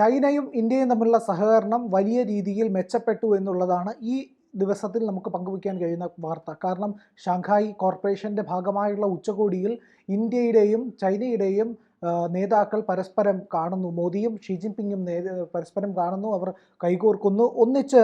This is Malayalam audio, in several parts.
ചൈനയും ഇന്ത്യയും തമ്മിലുള്ള സഹകരണം വലിയ രീതിയിൽ മെച്ചപ്പെട്ടു എന്നുള്ളതാണ് ഈ ദിവസത്തിൽ നമുക്ക് പങ്കുവയ്ക്കാൻ കഴിയുന്ന വാർത്ത. കാരണം ഷാങ്ഹായ് കോർപ്പറേഷന്റെ ഭാഗമായുള്ള ഉച്ചകോടിയിൽ ഇന്ത്യയുടെയും ചൈനയുടെയും നേതാക്കൾ പരസ്പരം കാണുന്നു. മോദിയും ഷീ ജിൻപിങ്ങും പരസ്പരം കാണുന്നു. അവർ കൈകോർക്കുന്നു. ഒന്നിച്ച്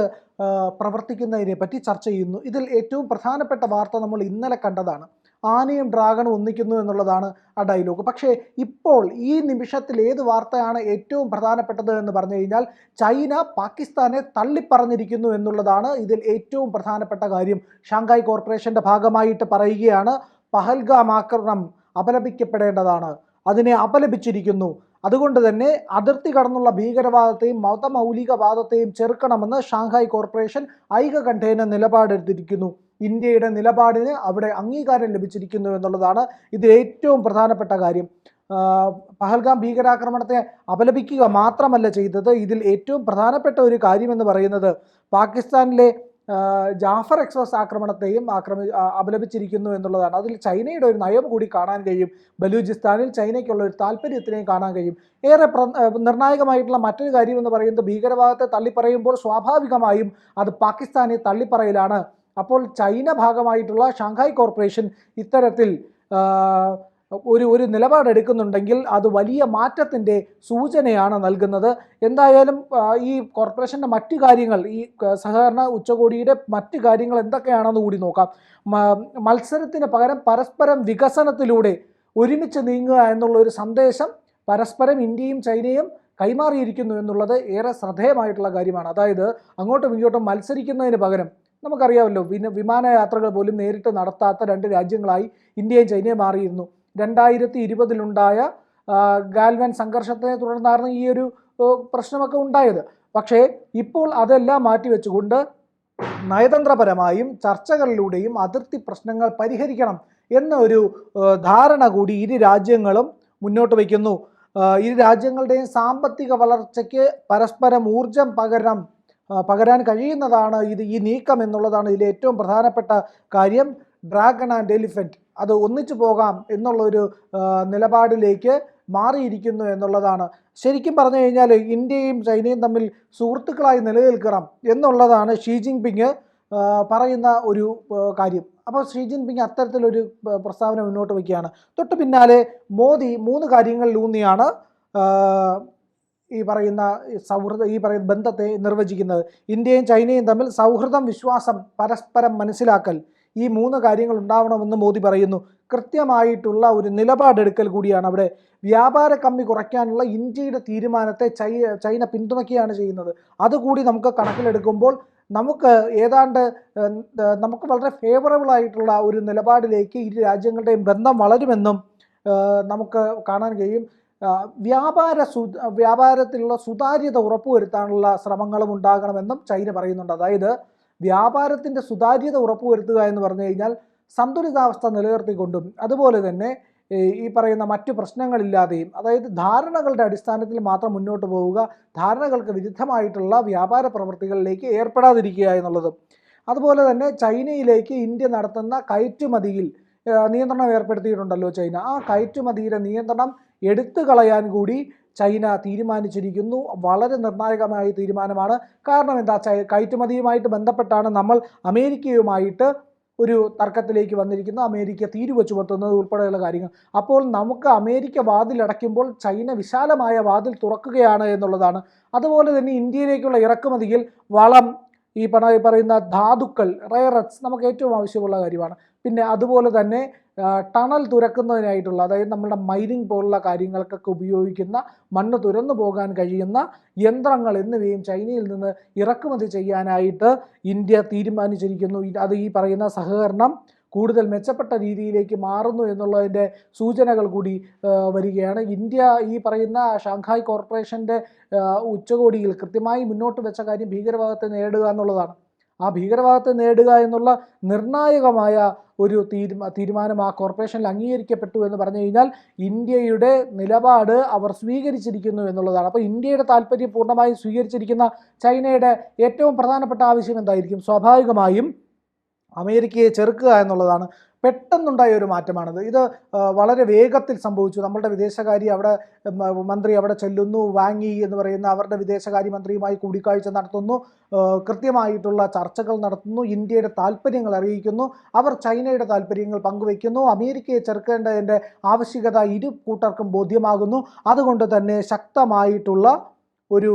പ്രവർത്തിക്കുന്നതിനെ പറ്റി ചർച്ച ചെയ്യുന്നു. ഇതിൽ ഏറ്റവും പ്രധാനപ്പെട്ട വാർത്ത നമ്മൾ ഇന്നലെ കണ്ടതാണ്. ആനയും ഡ്രാഗണും ഒന്നിക്കുന്നു എന്നുള്ളതാണ് ആ ഡയലോഗ് പക്ഷേ ഇപ്പോൾ ഈ നിമിഷത്തിൽ ഏത് വാർത്തയാണ് ഏറ്റവും പ്രധാനപ്പെട്ടത് എന്ന് പറഞ്ഞു കഴിഞ്ഞാൽ ചൈന പാകിസ്ഥാനെ തള്ളിപ്പറഞ്ഞിരിക്കുന്നു എന്നുള്ളതാണ് ഇതിൽ ഏറ്റവും പ്രധാനപ്പെട്ട കാര്യം. ഷാങ്ഹായ് കോർപ്പറേഷന്റെ ഭാഗമായിട്ട് പറയുകയാണ് പഹൽഗാം ആക്രമണം അപലപിക്കപ്പെടേണ്ടതാണ്. അതിനെ അപലപിച്ചിരിക്കുന്നു. അതുകൊണ്ട് തന്നെ അതിർത്തി കടന്നുള്ള ഭീകരവാദത്തെയും മതമൗലികവാദത്തെയും ചെറുക്കണമെന്ന് ഷാങ്ഹായ് കോർപ്പറേഷൻ ഐകകണ്ഠേന നിലപാടെടുത്തിരിക്കുന്നു. ഇന്ത്യയുടെ നിലപാടിന് അവിടെ അംഗീകാരം ലഭിച്ചിരിക്കുന്നു എന്നുള്ളതാണ് ഇത് ഏറ്റവും പ്രധാനപ്പെട്ട കാര്യം. പഹൽഗാം ഭീകരാക്രമണത്തെ അപലപിക്കുക മാത്രമല്ല ചെയ്തത്. ഇതിൽ ഏറ്റവും പ്രധാനപ്പെട്ട ഒരു കാര്യമെന്ന് പറയുന്നത് പാകിസ്ഥാനിലെ ജാഫർ എക്സ്പ്രസ് ആക്രമണത്തെയും ആക്രമി അപലപിച്ചിരിക്കുന്നു എന്നുള്ളതാണ്. അതിൽ ചൈനയുടെ ഒരു നയം കൂടി കാണാൻ കഴിയും. ബലൂചിസ്ഥാനിൽ ചൈനയ്ക്കുള്ള ഒരു താല്പര്യത്തിനെയും കാണാൻ കഴിയും. ഏറെ പ്ര നിർണായകമായിട്ടുള്ള മറ്റൊരു കാര്യം എന്ന് പറയുന്നത് ഭീകരവാദത്തെ തള്ളിപ്പറയുമ്പോൾ സ്വാഭാവികമായും അത് പാകിസ്ഥാനെ തള്ളിപ്പറയലാണ്. അപ്പോൾ ചൈന ഭാഗമായിട്ടുള്ള ഷാങ്ഹായ് കോർപ്പറേഷൻ ഇത്തരത്തിൽ ഒരു ഒരു നിലപാടെടുക്കുന്നുണ്ടെങ്കിൽ അത് വലിയ മാറ്റത്തിന്റെ സൂചനയാണ് നൽകുന്നത്. എന്തായാലും ഈ കോർപ്പറേഷന്റെ മറ്റു കാര്യങ്ങൾ ഈ സഹകരണ ഉച്ചകോടിയുടെ മറ്റു കാര്യങ്ങൾ എന്തൊക്കെയാണെന്ന് കൂടി നോക്കാം. മത്സരത്തിന് പകരം പരസ്പരം വികസനത്തിലൂടെ ഒരുമിച്ച് നീങ്ങുക എന്നുള്ള ഒരു സന്ദേശം പരസ്പരം ഇന്ത്യയും ചൈനയും കൈമാറിയിരിക്കുന്നു എന്നുള്ളത് ഏറെ ശ്രദ്ധേയമായിട്ടുള്ള കാര്യമാണ്. അതായത് അങ്ങോട്ടും ഇങ്ങോട്ടും മത്സരിക്കുന്നതിന് പകരം നമുക്കറിയാമല്ലോ വിന വിമാനയാത്രകൾ പോലും നേരിട്ട് നടത്താത്ത രണ്ട് രാജ്യങ്ങളായി ഇന്ത്യയും ചൈനയും മാറിയിരുന്നു. രണ്ടായിരത്തി ഇരുപതിലുണ്ടായ ഗാൽവൻ സംഘർഷത്തെ തുടർന്നായിരുന്നു ഈ ഒരു പ്രശ്നമൊക്കെ ഉണ്ടായത്. പക്ഷേ ഇപ്പോൾ അതെല്ലാം മാറ്റിവെച്ചുകൊണ്ട് നയതന്ത്രപരമായും ചർച്ചകളിലൂടെയും അതിർത്തി പ്രശ്നങ്ങൾ പരിഹരിക്കണം എന്ന ഒരു ധാരണ കൂടി ഇരു രാജ്യങ്ങളും മുന്നോട്ട് വയ്ക്കുന്നു. ഇരു രാജ്യങ്ങളുടെയും സാമ്പത്തിക വളർച്ചയ്ക്ക് പരസ്പരം ഊർജം പകരണം പകരാൻ കഴിയുന്നതാണ് ഇത് ഈ നീക്കം എന്നുള്ളതാണ് ഇതിലെ ഏറ്റവും പ്രധാനപ്പെട്ട കാര്യം. ഡ്രാഗൺ ആൻഡ് എലിഫന്റ് അത് ഒന്നിച്ചു പോകാം എന്നുള്ളൊരു നിലപാടിലേക്ക് മാറിയിരിക്കുന്നു എന്നുള്ളതാണ്. ശരിക്കും പറഞ്ഞു കഴിഞ്ഞാൽ ഇന്ത്യയും ചൈനയും തമ്മിൽ സുഹൃത്തുക്കളായി നിലനിൽക്കണം എന്നുള്ളതാണ് ഷീ ജിൻപിങ് പറയുന്ന ഒരു കാര്യം. അപ്പോൾ ഷീ ജിൻപിങ് അത്തരത്തിലൊരു പ്രസ്താവന മുന്നോട്ട് വയ്ക്കുകയാണ്. തൊട്ട് പിന്നാലെ മോദി മൂന്ന് കാര്യങ്ങളിലൂന്നിയാണ് ഈ പറയുന്ന സൗഹൃദ ഈ പറയുന്ന ബന്ധത്തെ നിർവചിക്കുന്നത്. ഇന്ത്യയും ചൈനയും തമ്മിൽ സൗഹൃദം വിശ്വാസം പരസ്പരം മനസ്സിലാക്കൽ ഈ മൂന്ന് കാര്യങ്ങൾ ഉണ്ടാവണമെന്ന് മോദി പറയുന്നു. കൃത്യമായിട്ടുള്ള ഒരു നിലപാടെടുക്കൽ കൂടിയാണ് അവിടെ. വ്യാപാര കമ്മി കുറയ്ക്കാനുള്ള ഇന്ത്യയുടെ തീരുമാനത്തെ ചൈ ചൈന പിന്തുണയ്ക്കുകയാണ് ചെയ്യുന്നത്. അതുകൂടി നമുക്ക് കണക്കിലെടുക്കുമ്പോൾ നമുക്ക് ഏതാണ്ട് നമുക്ക് വളരെ ഫേവറബിൾ ആയിട്ടുള്ള ഒരു നിലപാടിലേക്ക് ഇരു രാജ്യങ്ങളുടെയും ബന്ധം വളരുമെന്നും നമുക്ക് കാണാൻ കഴിയും. വ്യാപാര സു വ്യാപാരത്തിലുള്ള സുതാര്യത ഉറപ്പുവരുത്താനുള്ള ശ്രമങ്ങളും ഉണ്ടാകണമെന്നും ചൈന പറയുന്നുണ്ട്. അതായത് വ്യാപാരത്തിന്റെ സുതാര്യത ഉറപ്പുവരുത്തുക എന്ന് പറഞ്ഞു കഴിഞ്ഞാൽ സന്തുലിതാവസ്ഥ നിലനിർത്തിക്കൊണ്ടും അതുപോലെ തന്നെ ഈ പറയുന്ന മറ്റു പ്രശ്നങ്ങളില്ലാതെയും അതായത് ധാരണകളുടെ അടിസ്ഥാനത്തിൽ മാത്രം മുന്നോട്ട് പോവുക ധാരണകൾക്ക് വിരുദ്ധമായിട്ടുള്ള വ്യാപാര പ്രവൃത്തികളിലേക്ക് ഏർപ്പെടാതിരിക്കുക എന്നുള്ളതും. അതുപോലെ തന്നെ ചൈനയിലേക്ക് ഇന്ത്യ നടത്തുന്ന കയറ്റുമതിയിൽ നിയന്ത്രണം ഏർപ്പെടുത്തിയിട്ടുണ്ടല്ലോ ചൈന. ആ കയറ്റുമതിയുടെ നിയന്ത്രണം എടുത്തു കളയാൻ കൂടി ചൈന തീരുമാനിച്ചിരിക്കുന്നു. വളരെ നിർണായകമായ തീരുമാനമാണ്. കാരണം എന്താ കയറ്റുമതിയുമായിട്ട് ബന്ധപ്പെട്ടാണ് നമ്മൾ അമേരിക്കയുമായിട്ട് ഒരു തർക്കത്തിലേക്ക് വന്നിരിക്കുന്നു. അമേരിക്ക തീരുവ ചുമത്തുന്നത് ഉൾപ്പെടെയുള്ള കാര്യങ്ങൾ. അപ്പോൾ നമുക്ക് അമേരിക്ക വാതിലടയ്ക്കുമ്പോൾ ചൈന വിശാലമായ വാതിൽ തുറക്കുകയാണ് എന്നുള്ളതാണ്. അതുപോലെ തന്നെ ഇന്ത്യയിലേക്കുള്ള ഇറക്കുമതിയിൽ വളം ഈ പറയുന്ന ധാതുക്കൾ റയറസ് നമുക്ക് ഏറ്റവും ആവശ്യമുള്ള കാര്യമാണ്. പിന്നെ അതുപോലെ തന്നെ ടണൽ തുരക്കുന്നതിനായിട്ടുള്ള അതായത് നമ്മുടെ മൈനിങ് പോലുള്ള കാര്യങ്ങൾക്കൊക്കെ ഉപയോഗിക്കുന്ന മണ്ണ് തുരന്നു പോകാൻ കഴിയുന്ന യന്ത്രങ്ങൾ എന്നിവയും ചൈനയിൽ നിന്ന് ഇറക്കുമതി ചെയ്യാനായിട്ട് ഇന്ത്യ തീരുമാനിച്ചിരിക്കുന്നു. അത് ഈ പറയുന്ന സഹകരണം കൂടുതൽ മെച്ചപ്പെട്ട രീതിയിലേക്ക് മാറുന്നു എന്നുള്ളതിന്റെ സൂചനകൾ കൂടി വരികയാണ്. ഇന്ത്യ ഈ പറയുന്ന ഷാങ്ഹായ് കോർപ്പറേഷന്റെ ഉച്ചകോടിയിൽ കൃത്യമായി മുന്നോട്ട് വെച്ച കാര്യം ഭീകരവാദത്തെ നേരിടുക എന്നുള്ളതാണ്. ആ ഭീകരവാദത്തെ നേടുക എന്നുള്ള നിർണായകമായ ഒരു തീരുമാ തീരുമാനം ആ കോർപ്പറേഷനിൽ അംഗീകരിക്കപ്പെട്ടു എന്ന് പറഞ്ഞു കഴിഞ്ഞാൽ ഇന്ത്യയുടെ നിലപാട് അവർ സ്വീകരിച്ചിരിക്കുന്നു എന്നുള്ളതാണ്. അപ്പോൾ ഇന്ത്യയുടെ താല്പര്യം പൂർണമായും സ്വീകരിച്ചിരിക്കുന്ന ചൈനയുടെ ഏറ്റവും പ്രധാനപ്പെട്ട ആവശ്യം എന്തായിരിക്കും? സ്വാഭാവികമായും അമേരിക്കയെ ചെറുക്കുക എന്നുള്ളതാണ് പെട്ടെന്നുണ്ടായ ഒരു മാറ്റമാണിത്. ഇത് വളരെ വേഗത്തിൽ സംഭവിച്ചു. നമ്മളുടെ വിദേശകാര്യ അവിടെ മന്ത്രി അവിടെ ചെല്ലുന്നു. വാങ്ങി എന്ന് പറയുന്ന അവരുടെ വിദേശകാര്യ മന്ത്രിയുമായി കൂടിക്കാഴ്ച നടത്തുന്നു. കൃത്യമായിട്ടുള്ള ചർച്ചകൾ നടത്തുന്നു. ഇന്ത്യയുടെ താല്പര്യങ്ങൾ അറിയിക്കുന്നു. അവർ ചൈനയുടെ താല്പര്യങ്ങൾ പങ്കുവയ്ക്കുന്നു. അമേരിക്കയെ ചെറുക്കേണ്ടതിന്റെ ആവശ്യകത ഇരു കൂട്ടർക്കും ബോധ്യമാകുന്നു. അതുകൊണ്ട് തന്നെ ശക്തമായിട്ടുള്ള ഒരു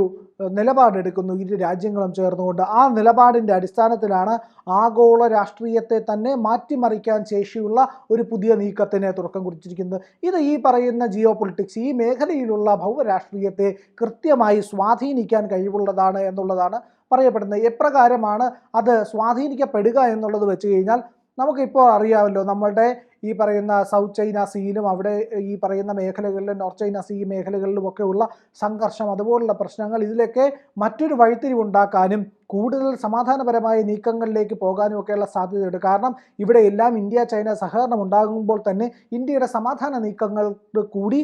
നിലപാടെടുക്കുന്നു. ഇരു രാജ്യങ്ങളും ചേർന്നുകൊണ്ട്. ആ നിലപാടിന്റെ അടിസ്ഥാനത്തിലാണ് ആഗോള രാഷ്ട്രീയത്തെ തന്നെ മാറ്റിമറിക്കാൻ ശേഷിയുള്ള ഒരു പുതിയ നീക്കത്തിന് തുടക്കം കുറിച്ചിരിക്കുന്നത്. ഇത് ഈ പറയുന്ന ജിയോ പൊളിറ്റിക്സ് ഈ മേഖലയിലുള്ള ഭൗമരാഷ്ട്രീയത്തെ കൃത്യമായി സ്വാധീനിക്കാൻ കഴിവുള്ളതാണ് എന്നുള്ളതാണ് പറയപ്പെടുന്നത്. എപ്രകാരമാണ് അത് സ്വാധീനിക്കപ്പെടുക എന്നുള്ളത് വെച്ച് കഴിഞ്ഞാൽ നമുക്കിപ്പോൾ അറിയാമല്ലോ നമ്മളുടെ ഈ പറയുന്ന സൗത്ത് ചൈന സീയിലും അവിടെ ഈ പറയുന്ന മേഖലകളിലും നോർത്ത് ചൈന സീ മേഖലകളിലും ഒക്കെയുള്ള സംഘർഷം അതുപോലുള്ള പ്രശ്നങ്ങൾ ഇതിലൊക്കെ മറ്റൊരു വഴിത്തിരിവുണ്ടാക്കാനും കൂടുതൽ സമാധാനപരമായ നീക്കങ്ങളിലേക്ക് പോകാനും ഒക്കെയുള്ള സാധ്യതയുണ്ട്. കാരണം ഇവിടെ എല്ലാം ഇന്ത്യ ചൈന സഹകരണം ഉണ്ടാകുമ്പോൾ തന്നെ ഇന്ത്യയുടെ സമാധാന നീക്കങ്ങൾ കൂടി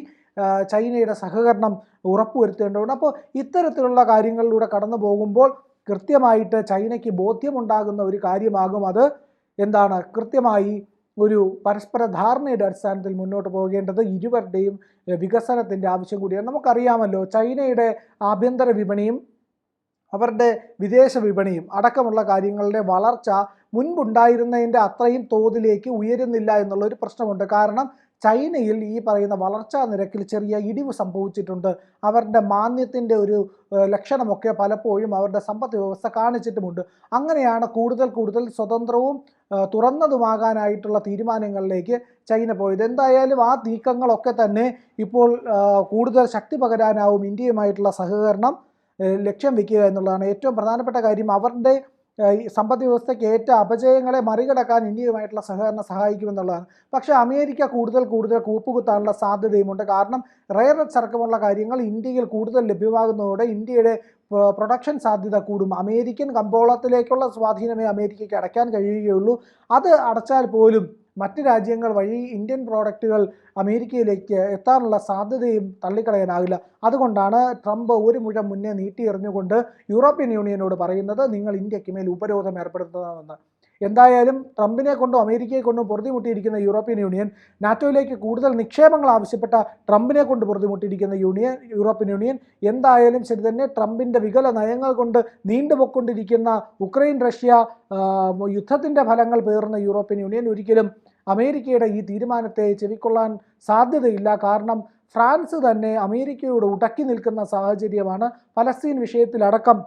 ചൈനയുടെ സഹകരണം ഉറപ്പുവരുത്തേണ്ടതുണ്ട്. അപ്പോൾ ഇത്തരത്തിലുള്ള കാര്യങ്ങളിലൂടെ കടന്നു പോകുമ്പോൾ കൃത്യമായിട്ട് ചൈനയ്ക്ക് ബോധ്യമുണ്ടാകുന്ന ഒരു കാര്യമാകും അത്. എന്താണ്? കൃത്യമായി ഒരു പരസ്പര ധാരണയുടെ അടിസ്ഥാനത്തിൽ മുന്നോട്ട് പോകേണ്ടത് ഇരുവരുടെയും വികസനത്തിന്റെ ആവശ്യം കൂടിയാണ്. നമുക്കറിയാമല്ലോ ചൈനയുടെ ആഭ്യന്തര വിപണിയും അവരുടെ വിദേശ വിപണിയും അടക്കമുള്ള കാര്യങ്ങളുടെ വളർച്ച മുൻപുണ്ടായിരുന്നതിന്റെ അത്രയും തോതിലേക്ക് ഉയരുന്നില്ല എന്നുള്ള ഒരു പ്രശ്നമുണ്ട്. കാരണം ചൈനയിൽ ഈ പറയുന്ന വളർച്ചാ നിരക്കിൽ ചെറിയ ഇടിവ് സംഭവിച്ചിട്ടുണ്ട്. അവരുടെ മാന്യത്തിന്റെ ഒരു ലക്ഷണമൊക്കെ പലപ്പോഴും അവരുടെ സമ്പദ് വ്യവസ്ഥ കാണിച്ചിട്ടുമുണ്ട്. അങ്ങനെയാണ് കൂടുതൽ കൂടുതൽ സ്വതന്ത്രവും തുറന്നതുമാകാനായിട്ടുള്ള തീരുമാനങ്ങളിലേക്ക് ചൈന പോയത്. എന്തായാലും ആ നീക്കങ്ങളൊക്കെ തന്നെ ഇപ്പോൾ കൂടുതൽ ശക്തി പകരാനാവും ഇന്ത്യയുമായിട്ടുള്ള സഹകരണം ലക്ഷ്യം വെക്കുക എന്നുള്ളതാണ് ഏറ്റവും പ്രധാനപ്പെട്ട കാര്യം. അവരുടെ ഈ സമ്പദ് വ്യവസ്ഥയ്ക്ക് ഏറ്റ അപജയങ്ങളെ മറികടക്കാൻ ഇന്ത്യയുമായിട്ടുള്ള സഹകരണം സഹായിക്കുമെന്നുള്ളതാണ്. പക്ഷേ അമേരിക്ക കൂടുതൽ കൂടുതൽ കൂപ്പുകുത്താനുള്ള സാധ്യതയുമുണ്ട്. കാരണം റെയർ അടക്കമുള്ള കാര്യങ്ങൾ ഇന്ത്യയിൽ കൂടുതൽ ലഭ്യമാകുന്നതോടെ ഇന്ത്യയുടെ പ്രൊഡക്ഷൻ സാധ്യത കൂടും. അമേരിക്കൻ കമ്പോളത്തിലേക്കുള്ള സ്വാധീനമേ അമേരിക്കയ്ക്ക് അടയ്ക്കാൻ കഴിയുകയുള്ളൂ. അത് അടച്ചാൽ പോലും മറ്റ് രാജ്യങ്ങൾ വഴി ഇന്ത്യൻ പ്രോഡക്റ്റുകൾ അമേരിക്കയിലേക്ക് എത്താനുള്ള സാധ്യതയും തള്ളിക്കളയാനാകില്ല അതുകൊണ്ടാണ് ട്രംപ് ഒരു മുഴം മുന്നേ നീട്ടിയെറിഞ്ഞുകൊണ്ട് യൂറോപ്യൻ യൂണിയനോട് പറയുന്നത് നിങ്ങൾ ഇന്ത്യയ്ക്ക് മേൽ ഉപരോധം ഏർപ്പെടുത്തണമെന്ന്. എന്തായാലും ട്രംപിനെ കൊണ്ടും അമേരിക്കയെ കൊണ്ടും പൊറുതിമുട്ടിയിരിക്കുന്ന യൂറോപ്യൻ യൂണിയൻ നാറ്റോയിലേക്ക് കൂടുതൽ നിക്ഷേപങ്ങൾ ആവശ്യപ്പെട്ട ട്രംപിനെ കൊണ്ട് പൊറുതിമുട്ടിയിരിക്കുന്ന യൂണിയൻ യൂറോപ്യൻ യൂണിയൻ എന്തായാലും ശരി തന്നെ ട്രംപിന്റെ വികല നയങ്ങൾ കൊണ്ട് നീണ്ടുപൊക്കൊണ്ടിരിക്കുന്ന ഉക്രൈൻ റഷ്യ യുദ്ധത്തിന്റെ ഫലങ്ങൾ പേറുന്ന യൂറോപ്യൻ യൂണിയൻ ഒരിക്കലും അമേരിക്കയുടെ ഈ തീരുമാനത്തെ ചെവിക്കൊള്ളാൻ സാധ്യതയില്ല. കാരണം ഫ്രാൻസ് തന്നെ അമേരിക്കയോട് ഉടക്കി നിൽക്കുന്ന സാഹചര്യമാണ് പലസ്തീൻ വിഷയത്തിലടക്കം.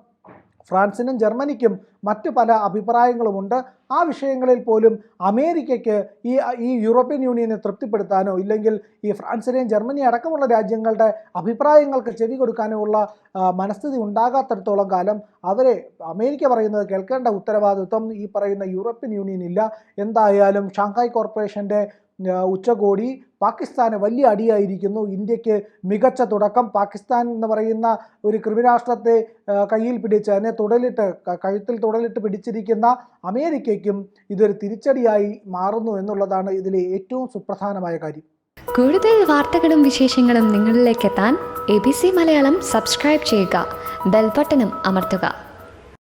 ഫ്രാൻസിനും ജർമ്മനിക്കും മറ്റു പല അഭിപ്രായങ്ങളുമുണ്ട്. ആ വിഷയങ്ങളിൽ പോലും അമേരിക്കയ്ക്ക് ഈ ഈ യൂറോപ്യൻ യൂണിയനെ തൃപ്തിപ്പെടുത്താനോ ഇല്ലെങ്കിൽ ഈ ഫ്രാൻസിനെയും ജർമ്മനി അടക്കമുള്ള രാജ്യങ്ങളുടെ അഭിപ്രായങ്ങൾക്ക് ചെവി കൊടുക്കാനോ ഉള്ള മനസ്ഥിതി ഉണ്ടാകാത്തിടത്തോളം കാലം അവരെ അമേരിക്ക പറയുന്നത് കേൾക്കേണ്ട ഉത്തരവാദിത്വം ഈ പറയുന്ന യൂറോപ്യൻ യൂണിയൻ ഇല്ല എന്തായാലും ഷാങ്ഹായ് കോർപ്പറേഷന്റെ ഉച്ചകോടി പാകിസ്ഥാന് വലിയ അടിയായിരിക്കുന്നു. ഇന്ത്യയ്ക്ക് മികച്ച തുടക്കം. പാകിസ്ഥാൻ എന്ന് പറയുന്ന ഒരു കൃമിരാഷ്ട്രത്തെ കയ്യിൽ പിടിച്ച് അതിനെ തുടലിട്ട് കഴുത്തിൽ തുടലിട്ട് പിടിച്ചിരിക്കുന്ന അമേരിക്കയ്ക്കും ഇതൊരു തിരിച്ചടിയായി മാറുന്നു എന്നുള്ളതാണ് ഇതിലെ ഏറ്റവും സുപ്രധാനമായ കാര്യം. കൂടുതൽ വാർത്തകളും വിശേഷങ്ങളും നിങ്ങളിലേക്ക് എത്താൻ A B C Malayalam subscribe ചെയ്യുക. ബെൽബട്ടനും അമർത്തുക.